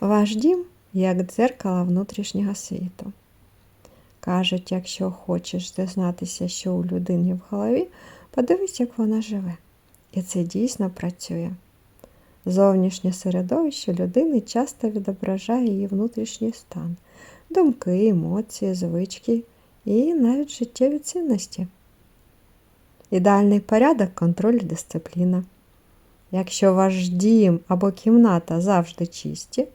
Ваш дім як дзеркало внутрішнього світу. Кажуть, якщо хочеш дізнатися, що у людини в голові, подивись, як вона живе. І це дійсно працює. Зовнішнє середовище людини часто відображає її внутрішній стан, думки, емоції, звички і навіть життєві цінності. Ідеальний порядок, контроль і дисципліна. Якщо ваш дім або кімната завжди чисті,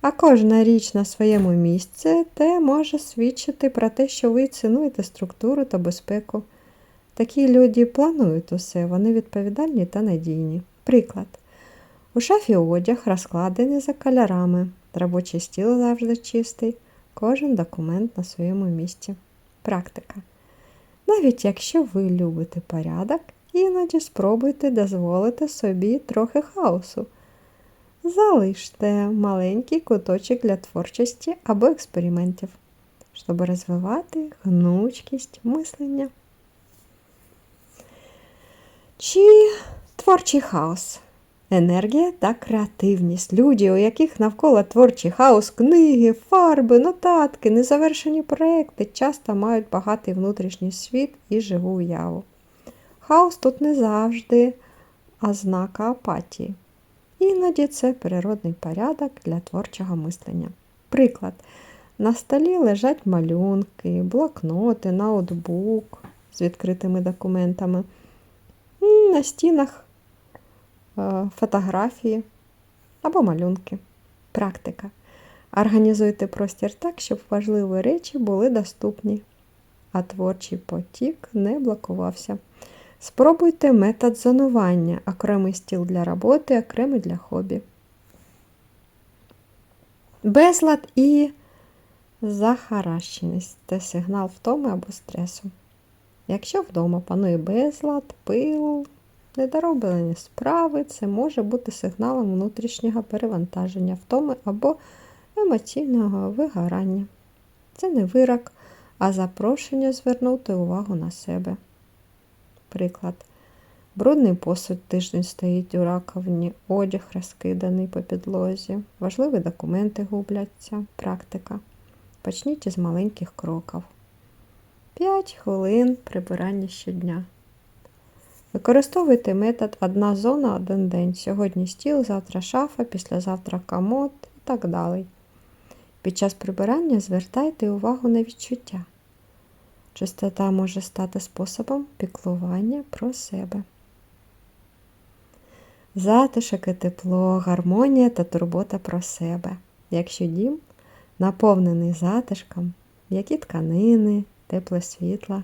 а кожна річ на своєму місці, те може свідчити про те, що ви цінуєте структуру та безпеку. Такі люди планують усе, вони відповідальні та надійні. Приклад. У шафі одяг розкладений за кольорами, робочий стіл завжди чистий, кожен документ на своєму місці. Практика. Навіть якщо ви любите порядок, іноді спробуйте дозволити собі трохи хаосу. Залиште маленький куточок для творчості або експериментів, щоб розвивати гнучкість мислення. Чи творчий хаос? Енергія та креативність. Люди, у яких навколо творчий хаос, книги, фарби, нотатки, незавершені проекти, часто мають багатий внутрішній світ і живу уяву. Хаос тут не завжди ознака апатії. Іноді це природний порядок для творчого мислення. Приклад. На столі лежать малюнки, блокноти, ноутбук з відкритими документами. На стінах е, фотографії або малюнки. Практика. Організуйте простір так, щоб важливі речі були доступні, а творчий потік не блокувався. Спробуйте метод зонування, окремий стіл для роботи, окремий для хобі. Безлад і захаращеність це сигнал втоми або стресу. Якщо вдома панує безлад, пил, недороблені справи, це може бути сигналом внутрішнього перевантаження, втоми або емоційного вигорання. Це не вирок, а запрошення звернути увагу на себе. Приклад. Брудний посуд тиждень стоїть у раковині, одяг розкиданий по підлозі, важливі документи губляться, практика. Почніть із маленьких кроків. 5 хвилин прибирання щодня. Використовуйте метод одна зона, один день. Сьогодні стіл, завтра шафа, післязавтра комод і так далі. Під час прибирання звертайте увагу на відчуття. Чистота може стати способом піклування про себе. Затишок і тепло, гармонія та турбота про себе. Якщо дім наповнений затишком, які тканини, тепле світло,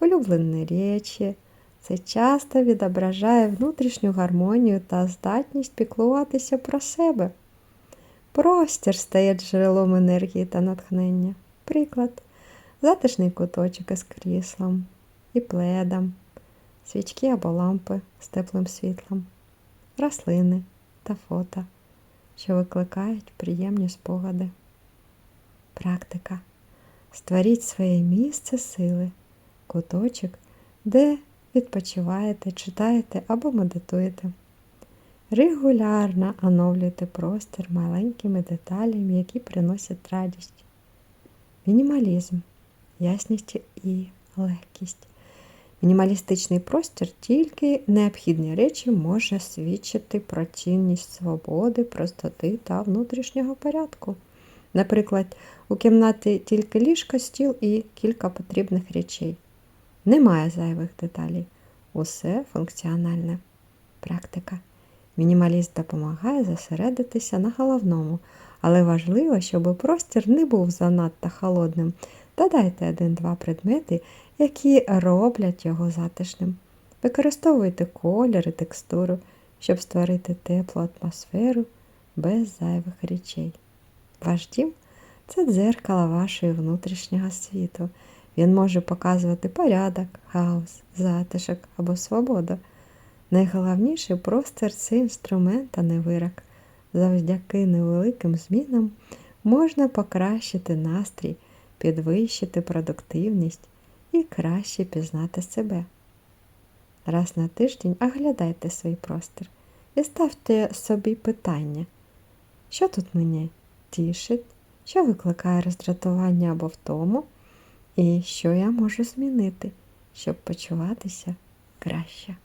улюблені речі, це часто відображає внутрішню гармонію та здатність піклуватися про себе. Простір стає джерелом енергії та натхнення. Приклад затишний куточок із кріслом і пледом, свічки або лампи з теплим світлом, рослини та фото, що викликають приємні спогади. Практика. Створіть своє місце сили, куточок, де відпочиваєте, читаєте або медитуєте. Регулярно оновлюйте простір маленькими деталями, які приносять радість. Мінімалізм ясність і легкість. Мінімалістичний простір тільки необхідні речі може свідчити про цінність свободи, простоти та внутрішнього порядку. Наприклад, у кімнаті тільки ліжко, стіл і кілька потрібних речей. Немає зайвих деталей. Усе функціональне. Практика. Мінімаліст допомагає зосередитися на головному, але важливо, щоб простір не був занадто холодним Додайте один-два предмети, які роблять його затишним. Використовуйте колір і текстуру, щоб створити теплу атмосферу без зайвих речей. Ваш дім це дзеркало вашого внутрішнього світу. Він може показувати порядок, хаос, затишок або свободу. Найголовніший простір це інструмент, а не вирок. Завдяки невеликим змінам можна покращити настрій підвищити продуктивність і краще пізнати себе. Раз на тиждень оглядайте свій простір і ставте собі питання, що тут мені тішить, що викликає роздратування або втому, і що я можу змінити, щоб почуватися краще.